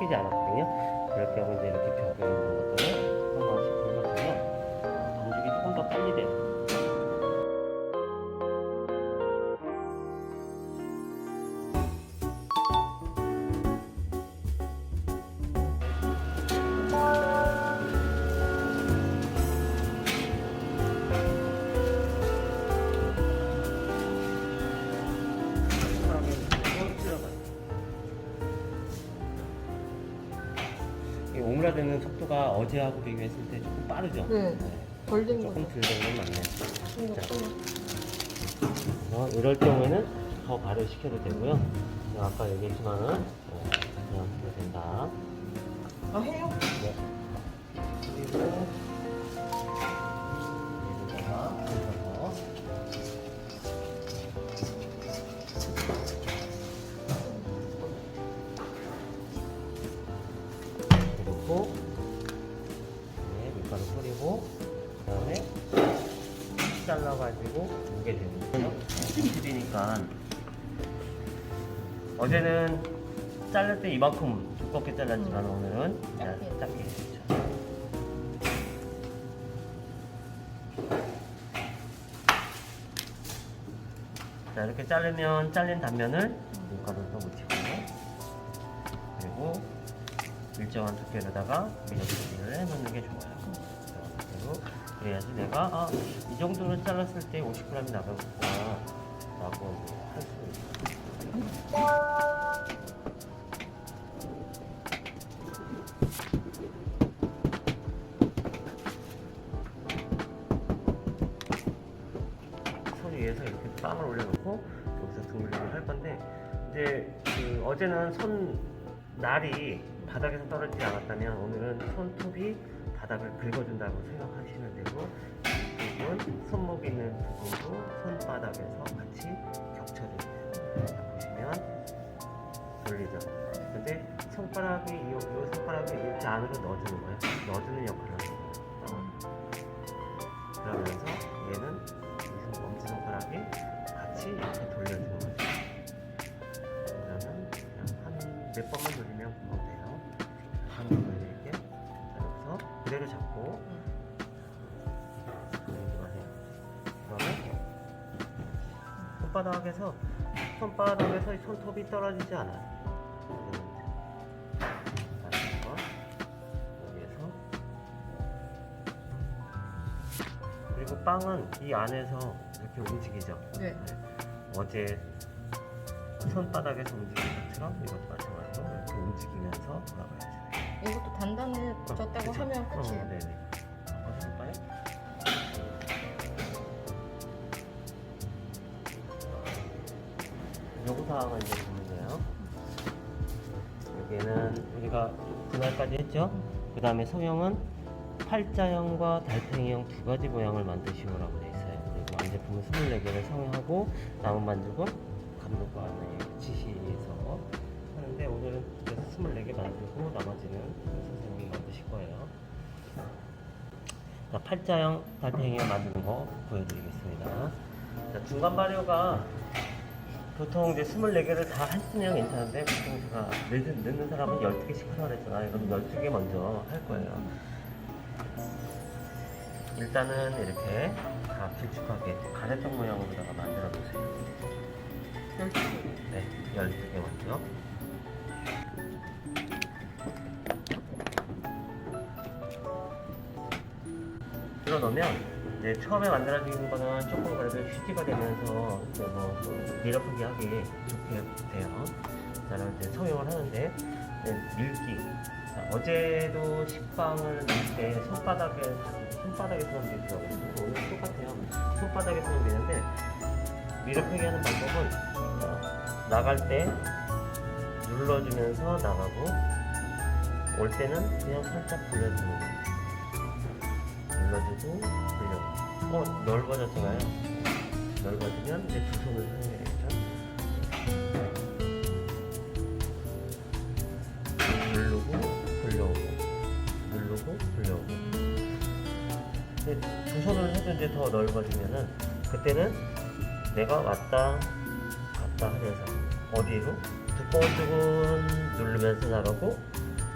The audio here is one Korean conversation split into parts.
섞이지 않았거든요. 그럴 경우 이제 이렇게 벽에 있는 것들을 한 번씩 긁어주면 어, 반죽이 조금 더 빨리 돼요. 이 오므라드는 속도가 어제하고 비교했을 때 조금 빠르죠? 네. 덜된 조금 거죠. 건 맞네요. 이거 자. 이럴 경우에는 더 발효시켜도 되고요. 그냥 아까 얘기했지만은 어, 그냥 해도 된다. 아 해요? 네. 그리고 그리고 네, 밀가루 뿌리고 그다음에 잘라가지고 무게 되는 거요. 김치리니까 어제는 자를 때 이만큼 두껍게 잘랐지만 오늘은 그냥 짧게. 짧게 했죠. 자 이렇게 자르면 잘린 단면을 일정한 두께로다가 밀어주기를 해놓는 게 좋아요. 두께로 그래야지 내가 아, 이 정도로 잘랐을 때 50g이 나가겠구나 라고 할 수 있어요. 손 위에서 이렇게 빵을 올려놓고 여기서 둥글림을 할 건데 이제 그 어제는 손 날이 바닥에서 떨어지지 않았다면 오늘은 손톱이 바닥을 긁어준다고 생각하시면 되고 이건 손목 있는 부분도 손바닥에서 같이. 자, 보시면 돌리죠. 근데 손가락이 이, 이 손가락이 이렇게 안으로 넣어주는 거예요. 넣어주는 역할을 하는 거예요. 어. 그러면서 얘는 이 손- 엄지손가락이 같이 이렇게 돌려주는 거죠. 그러면 그냥 한 몇 번만 돌리면 어, 돼요. 돌릴게. 자, 여기서 그대로 잡고. 그러면 손바닥에서 손바닥에서 이 손톱이 떨어지지 않아요. 그리고 빵은 이 안에서 이렇게 움직이죠. 네. 어제 손바닥에서 움직이는 것처럼 이것도 마찬가지로 이렇게 움직이면서 돌아가야죠. 이것도 단단해졌다고 그쵸? 하면 끝이. 어, 네네. 한번 해볼까요? 요구 사항을 이제 보면 돼요. 여기는 우리가 분할까지 했죠? 그 다음에 성형은 팔자형과 달팽이형 두 가지 모양을 만드시오라고 돼 있어요. 그리고 완제품은 24개를 성형하고 남은 반죽은 감독관의 지시에서 하는데 오늘은 그래서 24개 만들고 나머 자, 팔자형 달팽이형 만드는 거 보여드리겠습니다. 자, 중간 발효가 보통 이제 24개를 다 했으면 괜찮은데 보통 제가 늦는, 늦는 사람은 12개씩 하라 그랬잖아요. 그럼 12개 먼저 할 거예요. 일단은 이렇게 다 길쭉하게 가래떡 모양으로다가 만들어 보세요. 네, 12개 먼저. 들어 놓으면 이제 처음에 만들어진 거는 조금 그래도 휴지가 되면서 이제 뭐 밀어프기 하기 좋게 돼요. 자, 그럼 이제 성형을 하는데 이제 밀기. 자, 어제도 식빵을 밀 때 손바닥에 손바닥에서만 밀더라고요. 오늘 똑같아요. 손바닥에서만 미는데 밀어프기 하는 방법은 어, 나갈 때 눌러주면서 나가고 올 때는 그냥 살짝 돌려주는 거예요. 눌러주고 돌려. 어 넓어졌잖아요. 넓어지면 이제 두 손을 사용해야겠죠. 누르고 돌려오고 누르고 돌려오고. 근데 두 손을 해도 이제 더 넓어지면은 그때는 내가 왔다 갔다 하면서 어디로 두꺼운 쪽은 누르면서 나가고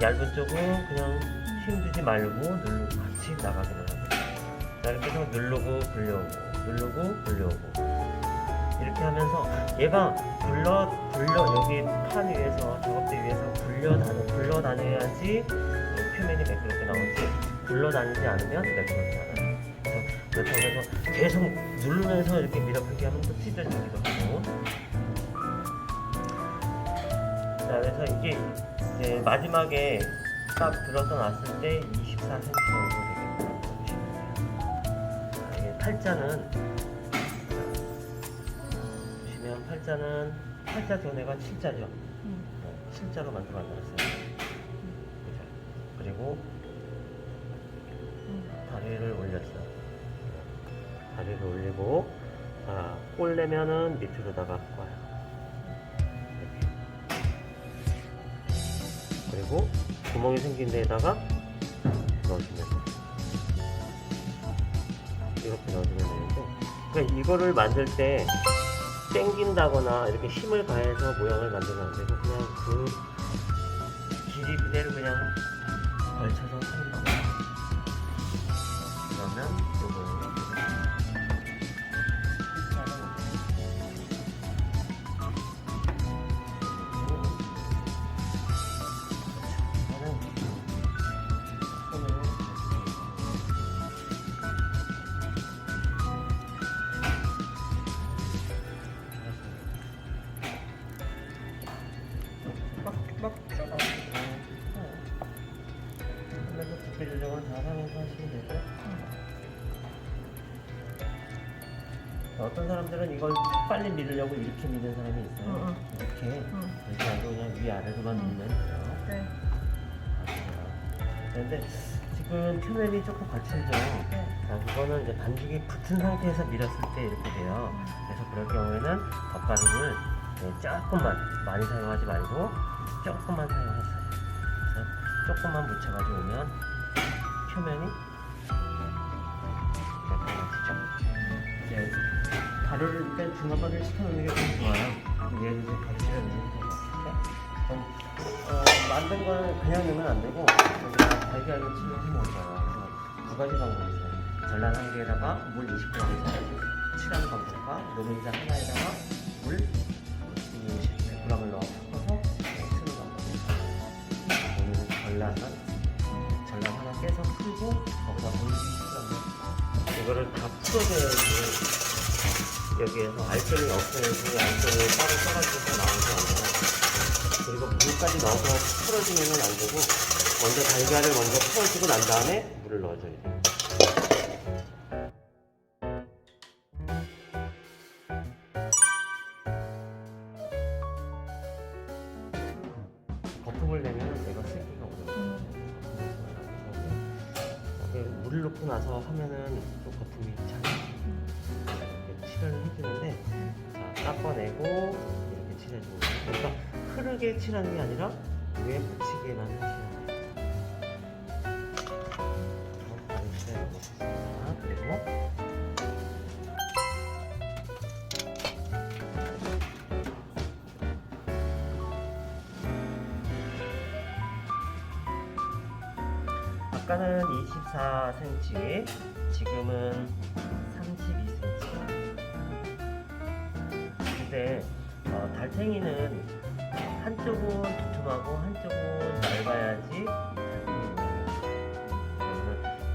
얇은 쪽은 그냥 힘주지 말고 누르고 같이 나가기를 하고 자 이렇게 해서 누르고 불려오고 누르고 불려오고 이렇게 하면서 얘가 굴러 굴러 여기 판 위에서 작업대 위에서 굴려 다녀 굴러 다녀야지 어, 표면이 매끄럽게 나오지 굴러 다니지 않으면 매끄럽지 않아요. 그래서 그렇다고 해서 계속 누르면서 이렇게 밀어붙게 하면 또 찢어지기도 하고. 자 그래서 이게 이제 마지막에 딱 들어서 놨을 때 24cm 정도 팔자는 보시면 팔자는 팔자 견해가 7자죠. 음. 실자로 만들어 놨어요. 그죠? 그리고 다리를 올렸어요. 다리를 올리고 자, 꼴내면은 밑으로다가. 이렇게. 그리고 구멍이 생긴 데에다가 넣어주면 돼요. 이렇게 넣어주면 되는데 그러니까 이거를 만들 때 땡긴다거나 이렇게 힘을 가해서 모양을 만들면 안 되고 그냥 그 길이 그대로 그냥 걸쳐서 하는 거 이걸 빨리 밀으려고 이렇게 미는 사람이 있어요. 응, 이렇게 응. 이렇게 아니고 그냥 위아래로만 응. 밀면 돼요. 네. 그런데 지금 표면이 조금 거칠죠. 네. 자, 그거는 이제 반죽이 붙은 상태에서 밀었을 때 이렇게 돼요. 그래서 그럴 경우에는 덧가루를 네, 조금만 많이 사용하지 말고 조금만 사용했어요. 그래서 조금만 묻혀가지고 오면 표면이 가루를 일단 중화반을 시켜놓는 게좀 좋아요. 얘를 이제 거칠어 넣는 거 그럼 어, 만든 거는 그냥 넣으면 안 되고 달걀을 칠해서 먹어요. 그래서 두 가지 방법이 있어요. 전란 한 개에다가 물 20g에서 칠하는 방법과 노른자 하나에다가 물 20g을 넣어 섞어서 네, 쓰는 방법이 있어요. 오늘은 전란은 전란 하나 깨서 풀고 거기다 물 20g 이거를 다 풀어줘야지 여기에서 알갱이 없애야지 알갱이 따로 떨어져서 나오지 않아요. 그리고 물까지 넣어서 풀어주면 안 되고 먼저 달걀을 먼저 풀어주고 난 다음에 물을 넣어줘야 돼요. 칠하는 게 아니라 다른 칠해 놓겠습니다. 그리고 아까는 24cm, 지금은 32cm. 근데 어, 달팽이는 한쪽은 두툼하고 한쪽은 얇아야지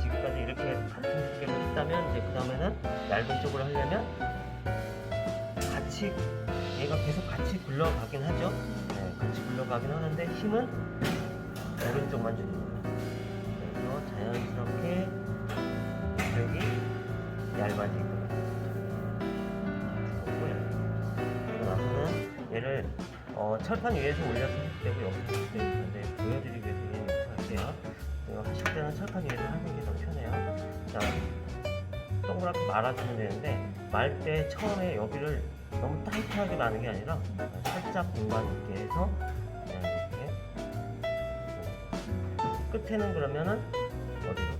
지금까지 이렇게 같은 두께로 했다면 이제 그 다음에는 얇은 쪽으로 하려면 같이 얘가 계속 같이 굴러가긴 하죠. 네, 같이 굴러가긴 하는데 힘은 오른쪽만 주는 거예요. 그래서 자연스럽게 철판 위에서 해도 되고 여기서 해도 되고 근데 보여드리기 위해서 그냥 이렇게 할게요 이거 하실 때는 철판 위에서 하는 게 더 편해요 자 동그랗게 말아주면 되는데 말 때 처음에 여기를 너무 타이트하게 마는 게 아니라 살짝 공간 있게 해서 그냥 이렇게 끝에는 그러면은 어디로?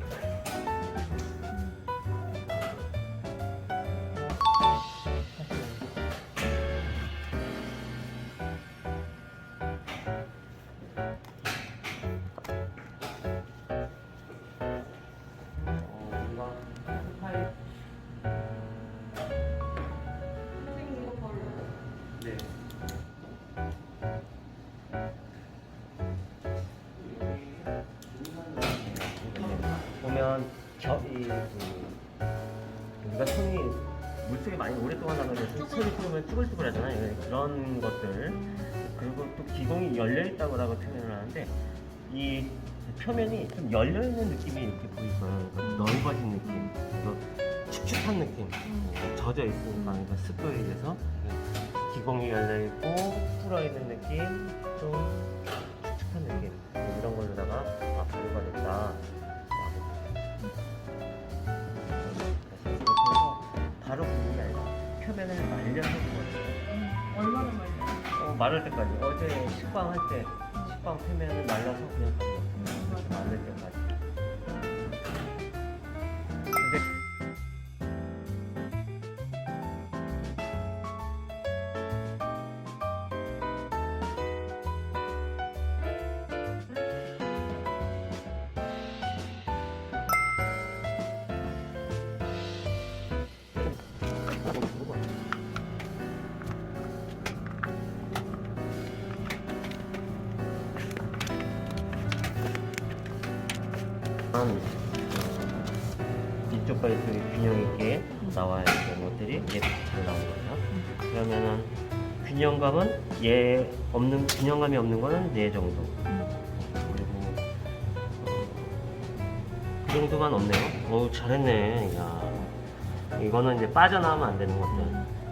그 우리가 손이 물속에 많이 오랫동안 남으면 손이 풀으면 쭈글쭈글 하잖아요. 그런 것들. 그리고 또 기공이 열려 있다고 표현을 하는데 이 표면이 좀 열려 있는 느낌이 이렇게 보이고요. 그러니까 넓어진 느낌, 또 축축한 느낌, 어, 젖어 있으니까 그러니까 습도에 의해서 기공이 열려 있고 풀어 있는 느낌, 좀 마를 때까지 어제 식빵 할 때 식빵 표면을 말라서 그냥 가져왔어요. 이렇게 마를 때까지. 한 어, 이쪽과 이쪽이 균형 있게 나와야 되는 것들이 얘잘 나온 거예요. 그러면은 균형감은 얘 없는 균형감이 없는 거는 얘 정도. 그리고 어, 그 정도만 없네요. 어우 잘했네. 야 이거는 이제 빠져나오면 안 되는 것들.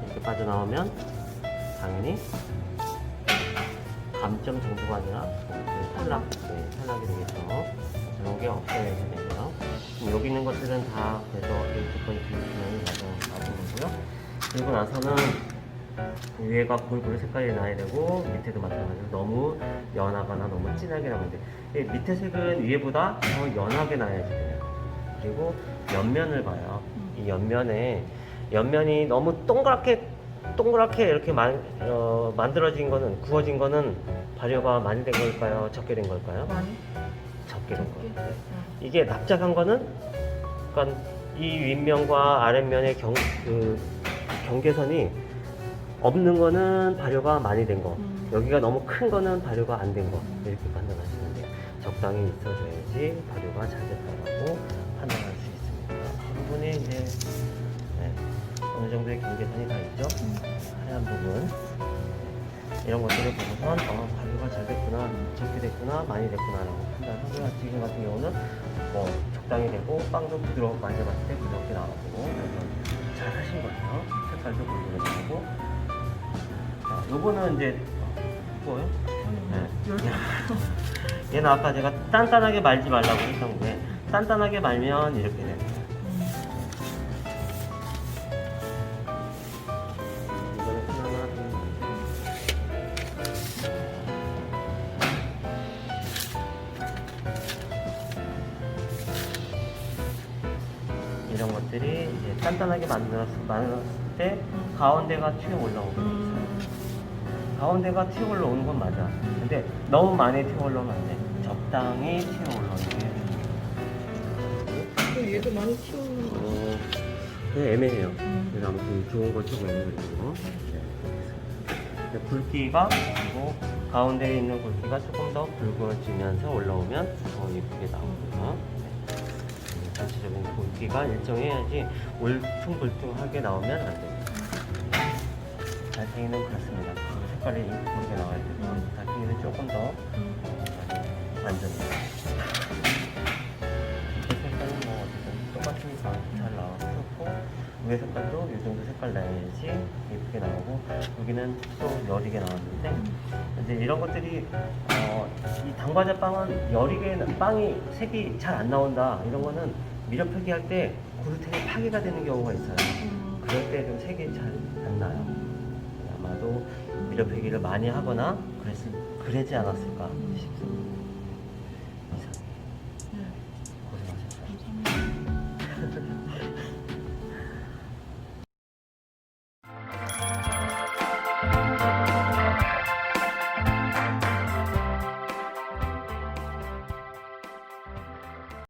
이렇게 빠져나오면 당연히 감점 정도가 아니라 그 탈락, 네, 탈락이 되겠죠. 그런 게 되고요. 그럼 여기 있는 것들은 다 그래서 일조건이 균형이 맞아 맞은 거고요. 그리고 나서는 위에가 골고루 색깔이 나야 되고 밑에도 마찬가지로 너무 연하거나 너무 진하게 나면 돼. 이 밑에 색은 위에보다 더 연하게 나야지 돼요. 그리고 옆면을 봐요. 이 옆면에 옆면이 너무 동그랗게 동그랗게 이렇게 만, 어, 만들어진 거는 구워진 거는 발효가 많이 된 걸까요? 적게 된 걸까요? 많이? 적게 된 적게? 거. 이게 납작한 거는 그러니까 이 윗면과 아랫면의 경, 그 경계선이 없는 거는 발효가 많이 된 거. 음. 여기가 너무 큰 거는 발효가 안 된 거. 이렇게 판단하시면 돼요. 적당히 있어줘야지 발효가 잘 됐다고 판단할 수 있습니다. 이 부분이 이제 네, 어느 정도의 경계선이 다 있죠. 하얀 부분 이런 것들을 보고선 어, 발효가 잘 됐구나, 적게 됐구나, 많이 됐구나 라고 판단하고요. 지금 같은 경우는 뭐 적당히 되고 빵도 부드럽고 만져봤을 때 부드럽게 나오고 그래서 잘 하신 거예요. 색깔도 골고루지고 자, 요거는 이제 뭐요? 네. 얘는 아까 제가 단단하게 말지 말라고 했던 게 단단하게 말면 이렇게 돼요. 이런 것들이 이제 단단하게 만들었을, 만들었을 때 가운데가 튀어 올라오고 있어요. 가운데가 튀어 올라오는 건 맞아. 근데 너무 많이 튀어 올라오면 안 돼. 적당히 튀어 올라오는 게. 그 얘도 많이 튀우는 거. 어, 그 애매해요. 음. 그래서 아무튼 좋은 거 쓰고 있는 거고. 네. 굵기가 그리고 가운데에 있는 굵기가 조금 더 붉어지면서 올라오면 더 예쁘게 나오고요. 네. 음, 전체적인 굵기가 일정해야지 울퉁불퉁하게 나오면 안 돼요. 달팽이는 그렇습니다. 그 색깔이 예쁘게 나와야 되고 달팽이는 조금 더 완전해요. 밑에 색깔은 뭐 어쨌든 똑같으니까 잘 나왔고 위에 색깔도 이 정도 색깔 나야지 예쁘게 나오고 여기는 또 여리게 나왔는데 이제 이런 것들이 어, 이 당과자 빵은 여리게 나- 빵이 색이 잘 안 나온다 이런 거는 미력 표기할 때 그루텐이 파괴가 되는 경우가 있어요. 음. 그럴 때 좀 색이 잘안 나요. 아마도 미력 표기를 많이 하거나 그랬을 그러지 않았을까 싶습니다.